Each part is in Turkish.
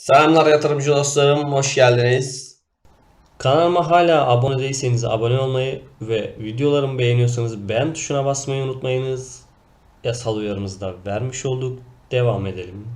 Selamlar yatırımcı dostlarım, hoş geldiniz. Kanalıma hala abone değilseniz abone olmayı ve videolarımı beğeniyorsanız beğen tuşuna basmayı unutmayınız. Yasal uyarımızı da vermiş olduk. Devam edelim.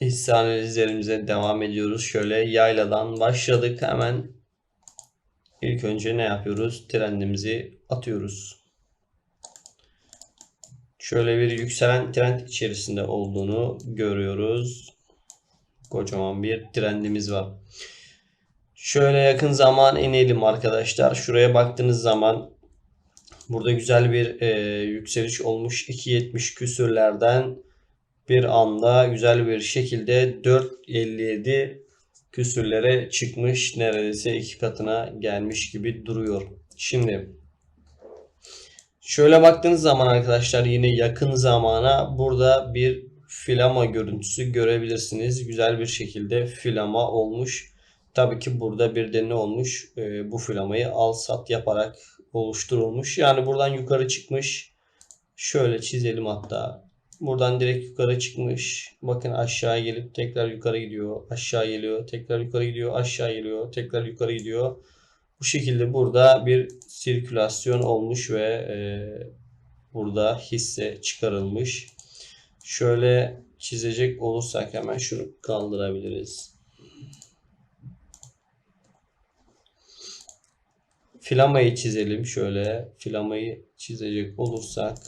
Hisse analizlerimize devam ediyoruz. Şöyle yayladan başladık. Hemen ilk önce ne yapıyoruz? Trendimizi atıyoruz. Şöyle bir yükselen trend içerisinde olduğunu görüyoruz. Kocaman bir trendimiz var. Şöyle yakın zaman inelim arkadaşlar. Şuraya baktığınız zaman burada güzel bir e, yükseliş olmuş. 2.70 küsürlerden bir anda güzel bir şekilde 4.57 küsürlere çıkmış. Neredeyse iki katına gelmiş gibi duruyor. Şimdi Şöyle baktığınız zaman arkadaşlar yine yakın zamana burada bir filama görüntüsü görebilirsiniz. Güzel bir şekilde filama olmuş. Tabii ki burada bir de ne olmuş? Ee, bu filamayı al sat yaparak oluşturulmuş. Yani buradan yukarı çıkmış. Şöyle çizelim hatta. Buradan direkt yukarı çıkmış. Bakın aşağı gelip tekrar yukarı gidiyor. Aşağı geliyor. Tekrar yukarı gidiyor. Aşağı geliyor. Tekrar yukarı gidiyor. Bu şekilde burada bir sirkülasyon olmuş ve e, burada hisse çıkarılmış. Şöyle çizecek olursak hemen şunu kaldırabiliriz. Filamayı çizelim şöyle. Filamayı çizecek olursak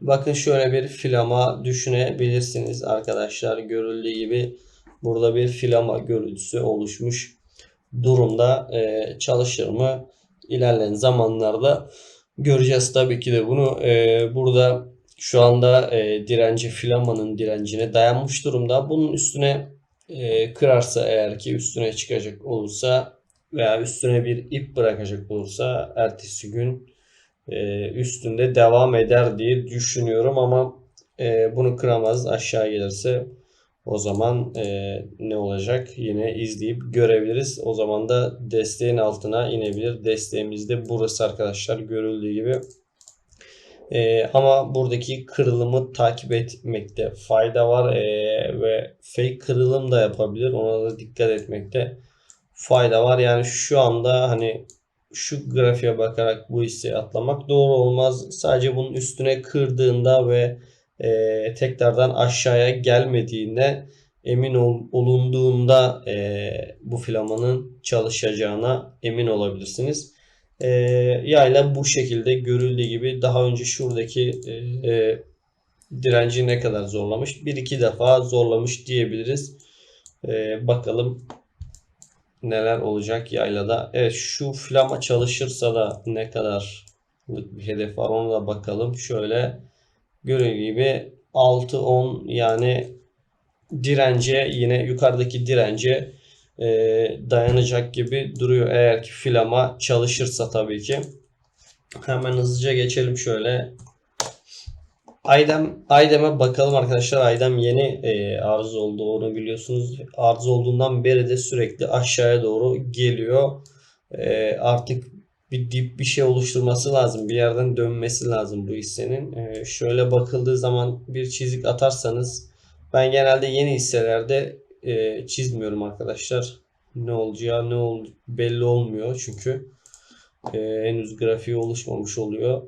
Bakın şöyle bir filama düşünebilirsiniz arkadaşlar. Görüldüğü gibi burada bir filama görüntüsü oluşmuş durumda. Ee, çalışır mı? İlerleyen zamanlarda göreceğiz tabii ki de bunu. Ee, burada şu anda e, direnci filamanın direncine dayanmış durumda. Bunun üstüne e, kırarsa eğer ki üstüne çıkacak olursa veya üstüne bir ip bırakacak olursa ertesi gün e, üstünde devam eder diye düşünüyorum ama e, bunu kıramaz aşağı gelirse o zaman e, ne olacak yine izleyip görebiliriz. O zaman da desteğin altına inebilir. Desteğimiz de burası arkadaşlar görüldüğü gibi. Ama buradaki kırılımı takip etmekte fayda var ve fake kırılım da yapabilir. Ona da dikkat etmekte fayda var. Yani şu anda hani şu grafiğe bakarak bu hisseyi atlamak doğru olmaz. Sadece bunun üstüne kırdığında ve e, tekrardan aşağıya gelmediğinde emin ol, olunduğunda e, bu filamanın çalışacağına emin olabilirsiniz. E, yayla bu şekilde görüldüğü gibi daha önce şuradaki e, e, direnci ne kadar zorlamış? Bir iki defa zorlamış diyebiliriz. E, bakalım neler olacak yaylada. Evet şu flama çalışırsa da ne kadarlık bir hedef var ona da bakalım. Şöyle görev gibi 6-10 yani dirence yine yukarıdaki dirence e, dayanacak gibi duruyor. Eğer ki filama çalışırsa tabii ki. Hemen hızlıca geçelim şöyle. Aydem Aydem'e bakalım arkadaşlar. Aydem yeni e, arz oldu onu biliyorsunuz. Arz olduğundan beri de sürekli aşağıya doğru geliyor. E, artık bir dip bir şey oluşturması lazım. Bir yerden dönmesi lazım bu hissenin. E, şöyle bakıldığı zaman bir çizik atarsanız ben genelde yeni hisselerde e, çizmiyorum arkadaşlar. Ne olacağı ne ol belli olmuyor çünkü e, henüz grafiği oluşmamış oluyor.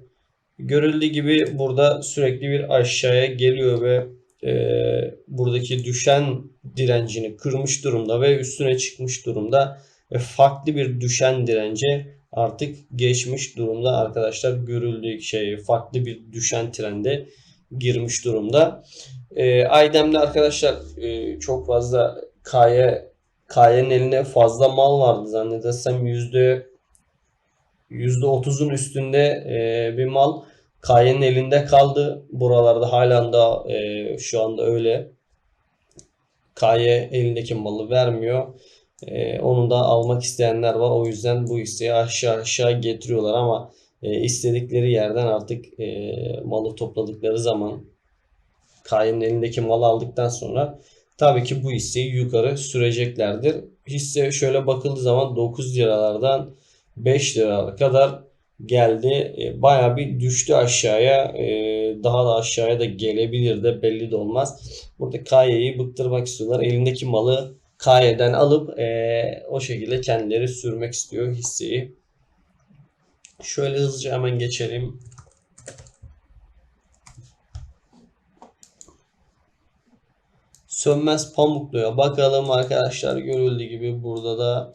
Görüldüğü gibi burada sürekli bir aşağıya geliyor ve e, buradaki düşen direncini kırmış durumda ve üstüne çıkmış durumda ve farklı bir düşen dirence artık geçmiş durumda arkadaşlar görüldüğü şey farklı bir düşen trende girmiş durumda. E, Aydem'de arkadaşlar e, çok fazla K'ya K'nin eline fazla mal vardı zannedersem yüzde %30'un üstünde e, bir mal Kaye'nin elinde kaldı. Buralarda halen da e, şu anda öyle. Kaye elindeki malı vermiyor. E, onu da almak isteyenler var. O yüzden bu hisseyi aşağı aşağı getiriyorlar ama e, istedikleri yerden artık e, malı topladıkları zaman Kaye'nin elindeki malı aldıktan sonra tabii ki bu hisseyi yukarı süreceklerdir. Hisse şöyle bakıldığı zaman 9 liralardan 5 liralara kadar geldi. E, Baya bir düştü aşağıya. E, Daha da aşağıya da gelebilir de belli de olmaz. Burada Kaye'yi bıktırmak istiyorlar. Elindeki malı Kaye'den alıp e, o şekilde kendileri sürmek istiyor hisseyi. Şöyle hızlıca hemen geçelim. Sönmez Pamuklu'ya bakalım arkadaşlar. Görüldüğü gibi burada da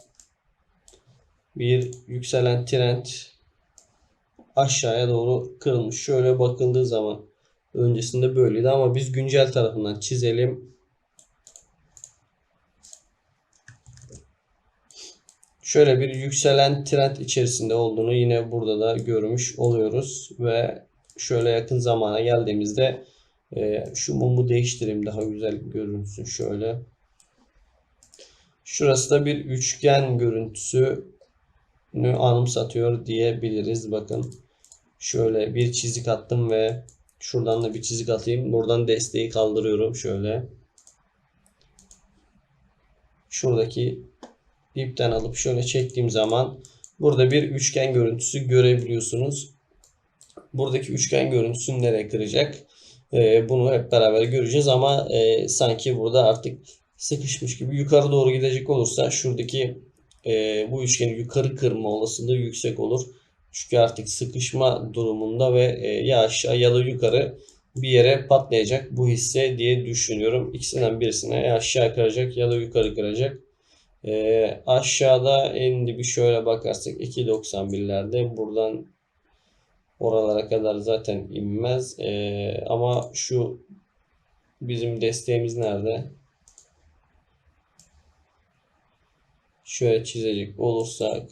bir yükselen trend aşağıya doğru kırılmış. Şöyle bakıldığı zaman öncesinde böyleydi ama biz güncel tarafından çizelim. Şöyle bir yükselen trend içerisinde olduğunu yine burada da görmüş oluyoruz ve şöyle yakın zamana geldiğimizde e, şu mumu değiştireyim daha güzel görünsün şöyle. Şurası da bir üçgen görüntüsünü anımsatıyor diyebiliriz. Bakın şöyle bir çizik attım ve şuradan da bir çizik atayım. Buradan desteği kaldırıyorum şöyle. Şuradaki ipten alıp şöyle çektiğim zaman burada bir üçgen görüntüsü görebiliyorsunuz. Buradaki üçgen görüntüsünü nereye kıracak? Ee, bunu hep beraber göreceğiz ama e, sanki burada artık sıkışmış gibi yukarı doğru gidecek olursa şuradaki e, bu üçgeni yukarı kırma olasılığı yüksek olur. Çünkü artık sıkışma durumunda ve e, ya aşağı ya da yukarı bir yere patlayacak bu hisse diye düşünüyorum. İkisinden birisine ya aşağı kıracak ya da yukarı kıracak. E, aşağıda en dibi şöyle bakarsak 2.91'lerde buradan oralara kadar zaten inmez. E, ama şu bizim desteğimiz nerede? Şöyle çizecek olursak.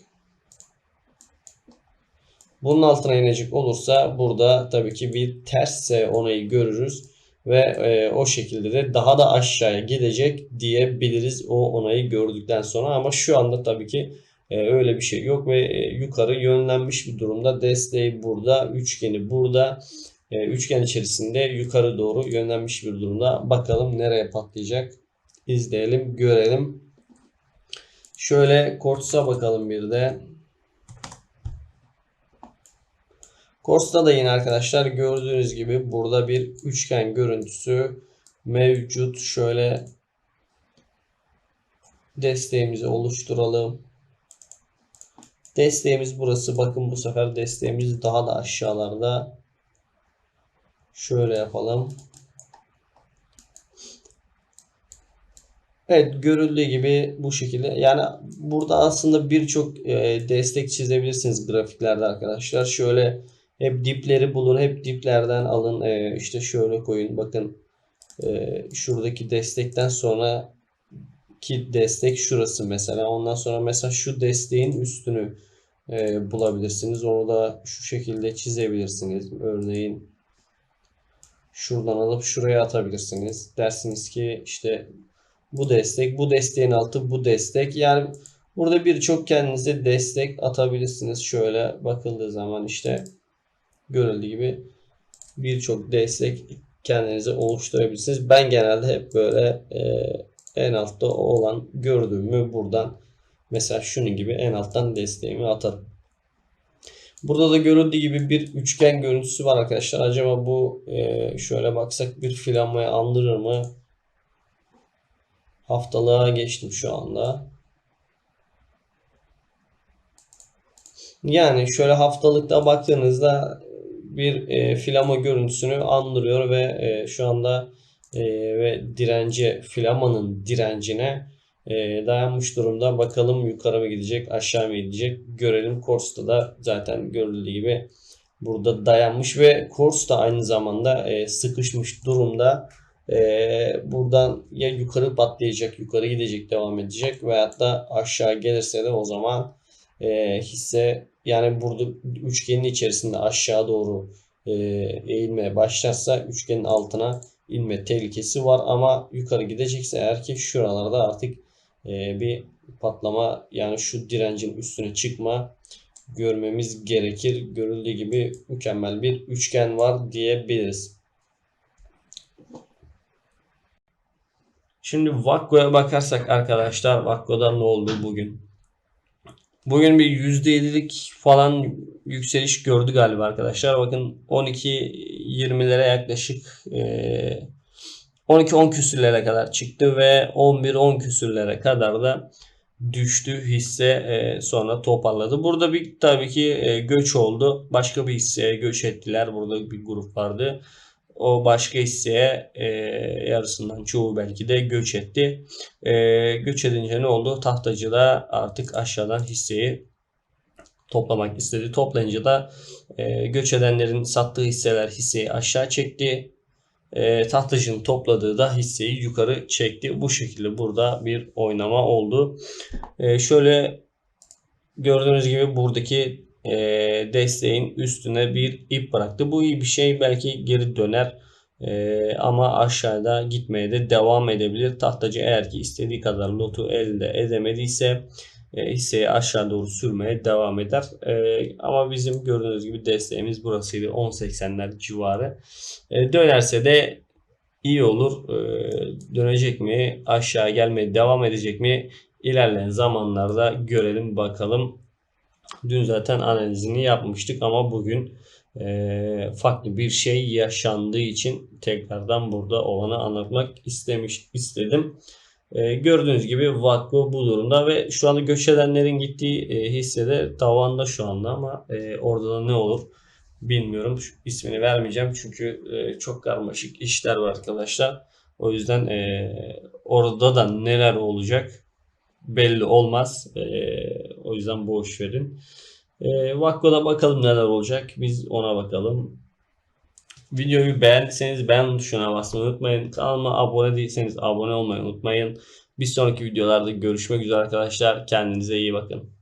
Bunun altına inecek olursa burada tabii ki bir tersse onayı görürüz. Ve e, o şekilde de daha da aşağıya gidecek diyebiliriz o onayı gördükten sonra. Ama şu anda tabii ki e, öyle bir şey yok ve e, yukarı yönlenmiş bir durumda. Desteği burada üçgeni burada. E, üçgen içerisinde yukarı doğru yönlenmiş bir durumda. Bakalım nereye patlayacak? İzleyelim görelim şöyle Korts'a bakalım bir de Kors'ta da yine arkadaşlar gördüğünüz gibi burada bir üçgen görüntüsü mevcut. Şöyle desteğimizi oluşturalım. Desteğimiz burası. Bakın bu sefer desteğimiz daha da aşağılarda. Şöyle yapalım. Evet görüldüğü gibi bu şekilde. Yani burada aslında birçok e, destek çizebilirsiniz grafiklerde arkadaşlar. Şöyle hep dipleri bulun. Hep diplerden alın. E, işte şöyle koyun. Bakın e, şuradaki destekten sonra ki destek şurası mesela. Ondan sonra mesela şu desteğin üstünü e, bulabilirsiniz. Onu da şu şekilde çizebilirsiniz. Örneğin şuradan alıp şuraya atabilirsiniz. Dersiniz ki işte bu destek, bu desteğin altı, bu destek. Yani burada birçok kendinize destek atabilirsiniz. Şöyle bakıldığı zaman işte görüldüğü gibi birçok destek kendinize oluşturabilirsiniz. Ben genelde hep böyle e, en altta olan gördüğümü buradan mesela şunun gibi en alttan desteğimi atarım. Burada da görüldüğü gibi bir üçgen görüntüsü var arkadaşlar. Acaba bu e, şöyle baksak bir filanmayı andırır mı? Haftalığa geçtim şu anda. Yani şöyle haftalıkta baktığınızda bir e, filama görüntüsünü andırıyor ve e, şu anda e, ve direnci filamanın direncine e, dayanmış durumda. Bakalım yukarı mı gidecek aşağı mı gidecek görelim. Kors'ta da zaten görüldüğü gibi burada dayanmış ve Kors da aynı zamanda e, sıkışmış durumda. E, buradan ya yukarı patlayacak yukarı gidecek devam edecek veyahut da aşağı gelirse de o zaman e, hisse yani burada üçgenin içerisinde aşağı doğru e, eğilmeye başlarsa üçgenin altına inme tehlikesi var ama yukarı gidecekse eğer ki şuralarda artık e, bir patlama yani şu direncin üstüne çıkma görmemiz gerekir. Görüldüğü gibi mükemmel bir üçgen var diyebiliriz. Şimdi Vakko'ya bakarsak arkadaşlar Vakko'da ne oldu bugün? Bugün bir %7'lik falan yükseliş gördü galiba arkadaşlar. Bakın 12-20'lere yaklaşık eee 12-10 küsürlere kadar çıktı ve 11-10 küsürlere kadar da düştü hisse sonra toparladı. Burada bir tabii ki göç oldu. Başka bir hisseye göç ettiler. Burada bir grup vardı. O başka hisseye e, yarısından çoğu belki de göç etti. E, göç edince ne oldu? Tahtacı da artık aşağıdan hisseyi toplamak istedi. Toplayınca da e, göç edenlerin sattığı hisseler hisseyi aşağı çekti e, tahtacının topladığı da hisseyi yukarı çekti. Bu şekilde burada bir oynama oldu. E, şöyle gördüğünüz gibi buradaki e, desteğin üstüne bir ip bıraktı. Bu iyi bir şey. Belki geri döner. E, ama aşağıda gitmeye de devam edebilir. Tahtacı eğer ki istediği kadar lotu elde edemediyse e, hisseyi aşağı doğru sürmeye devam eder. E, ama bizim gördüğünüz gibi desteğimiz burasıydı. 10.80'ler civarı. E, dönerse de iyi olur. E, dönecek mi? Aşağı gelmeye devam edecek mi? İlerleyen zamanlarda görelim bakalım. Dün zaten analizini yapmıştık ama bugün e, farklı bir şey yaşandığı için tekrardan burada olanı anlatmak istemiş istedim. E, gördüğünüz gibi Vakko bu durumda ve şu anda göç edenlerin gittiği e, hissede tavanda şu anda ama e, orada da ne olur bilmiyorum. Şu ismini vermeyeceğim çünkü e, çok karmaşık işler var arkadaşlar. O yüzden e, orada da neler olacak belli olmaz. E, o yüzden boş verin. E, Vakko'da bakalım neler olacak. Biz ona bakalım. Videoyu beğendiyseniz beğen tuşuna basmayı unutmayın. Kanalıma abone değilseniz abone olmayı unutmayın. Bir sonraki videolarda görüşmek üzere arkadaşlar. Kendinize iyi bakın.